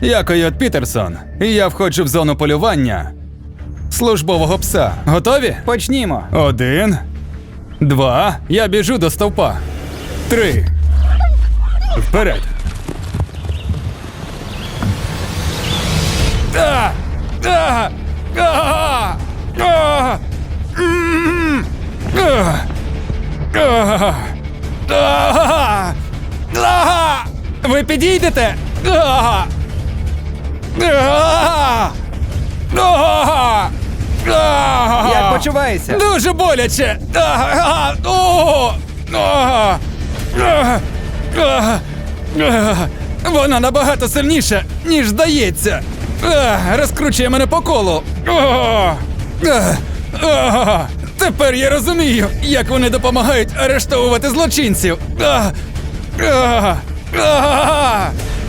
Я Койот Пітерсон, і я входжу в зону полювання службового пса. Готові? Почнімо. Один, два. Я біжу до стовпа. Три. Вперед. А! А! А! А! Ви підійдете? Як почуваєшся? Дуже боляче. Вона набагато сильніша, ніж здається. Розкручує мене по колу. Тепер я розумію, як вони допомагають арештовувати злочинців.